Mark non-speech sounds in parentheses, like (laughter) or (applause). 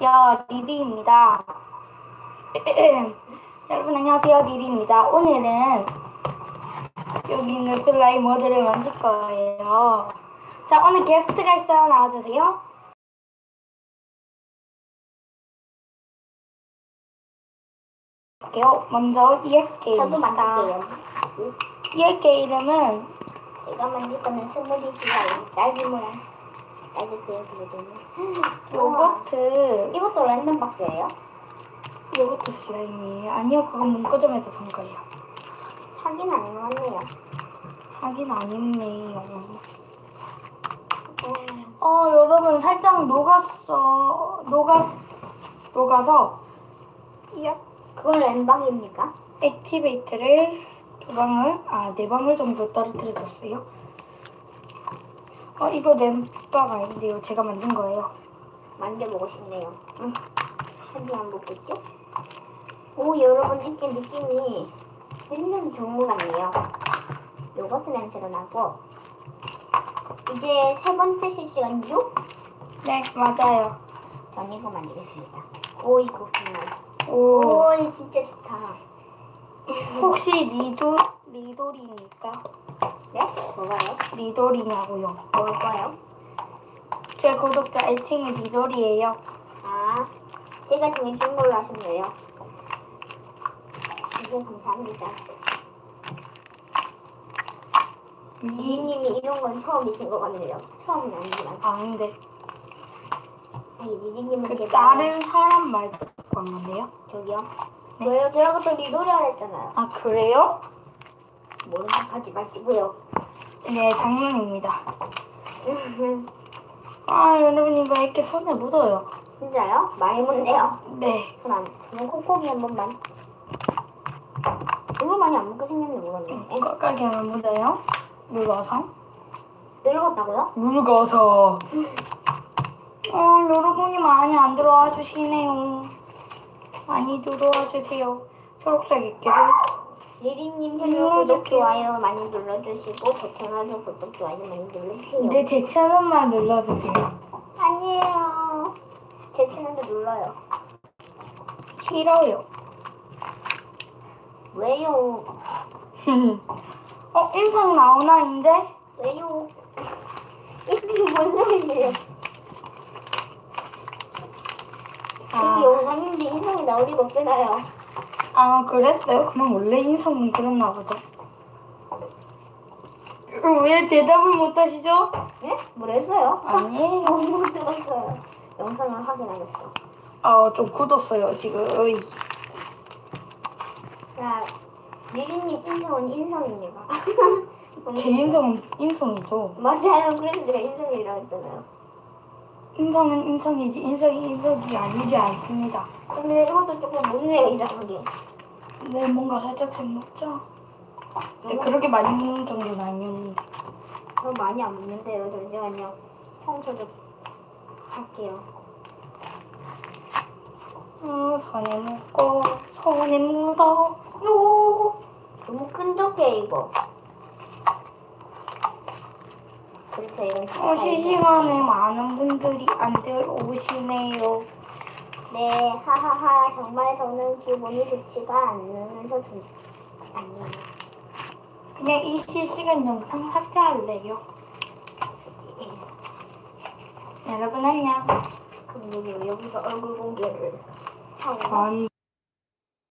안녕하세요 리리입니다. (clears throat) 여러분 안녕하세요. 리리입니다. 오늘은 여기 있는 슬라임 모델을 만질 거예요. 자 오늘 게스트가 있어요. 나와주세요. 할게요. 먼저 이에게 저도 만들게요. 이에게 이름은 제가 만들 거는 스무디 슬라임, 딸기 모양, 딸기 그려주거든요. (gasps) 요거트 이것도 랜덤 박스예요? 요거트 슬라임이에요 아니요 그건 문구점에서 산 거예요 사긴 아닌 것 같네요. 하긴 아니네요 음, 어 여러분 살짝 녹았어 녹았 녹아서 이 그건 랜방입니까? 액티베이터를 두 방울 아 네 방울 정도 떨어뜨려줬어요. 어 이거 램바가 아닌데요. 제가 만든 거예요. 만져보고 싶네요. 응. 사진 안 보겠죠? 오, 여러분, 이렇게 느낌이 완전 좋은 것 같네요. 요거트 냄새가 나고, 이제 세 번째 실시간 6? 네 맞아요. 전 이거 만들겠습니다. 오, 이거 정말. 오 오, 진짜 좋다. 혹시 리도 리도리입니까? 네? 뭐가요? 리도리냐고요. 뭘까요? 제 구독자 애칭이 리도리예요. 아, 제가 정해준 걸로 하셨네요. 이제 감사합니다. 리 리님이 이런 건 처음이신 것 같네요. 처음은 아니지만. 아닌데 아니, 리님은 그 제가 다른 사람 말 듣고 한 건데요. 저기요. 왜요? 제가 그때 리노리 하랬잖아요. 아 그래요? 모른 척 하지 마시고요. 네 장난입니다. (laughs) 아 여러분 이거 이렇게 손에 묻어요. 진짜요? 많이 묻네요. 네. 전 안, 저는 콕콕이 한 번만. 별로 많이 안 생겼네, 모르네. 깎아기 하면 묻어요. 묻어서. 늙었다고요? 묽어서. (laughs) 어, 여러분이 많이 안 들어와 주시네요. 많이 들어와 주세요. 초록색 있기 를. 리리님 음, 채널 구독, 어떡해. 좋아요 많이 눌러주시고 제 채널도 구독, 좋아요 많이 눌러주세요. 내 대체는만 눌러주세요. 아니에요. 제 채널도 눌러요. 싫어요. 왜요? (laughs) 어, 인성 나오나, 이제? 왜요? 이게 뭔 소리예요? 아, 이게 영상인데 인성이 나올 리가 없잖아요. 아, 그랬어요? 그럼 원래 인성은 그랬나 보죠. 어, 왜 대답을 못 하시죠? 예? 뭐랬어요? 아니에요. 너무 들었어요. 영상을 확인하겠어. 아, 좀 굳었어요, 지금. 어이. 자, 리리님 인성은 인성입니다. (laughs) 제 인성은 인성이죠. 맞아요. 그래서 제가 인성이라고 했잖아요. 인성은 인성이지 인성이 인성이 아니지 않습니다. 근데 이것도 조금 묻네요, 이상하게. 네, 뭔가 살짝 좀 먹죠. 네, 그렇게 많이 먹는 정도는 아니었는데. 저 많이 안 묻는데요. 잠시만요. 청소 좀 할게요. 음, 손에 묻고 손에 묻어요. 너무 끈적해, 이거. 그래서 이런 어, 실시간에 많은 분들이 안 들어오시네요. 네, 하하하. 정말 저는 기분이 좋지가 않으면서 좋... 아니에요. 그냥 이 실시간 영상 삭제할래요. 여러분 안녕. 그럼 여기, 여기서 얼굴 공개를 하고. 안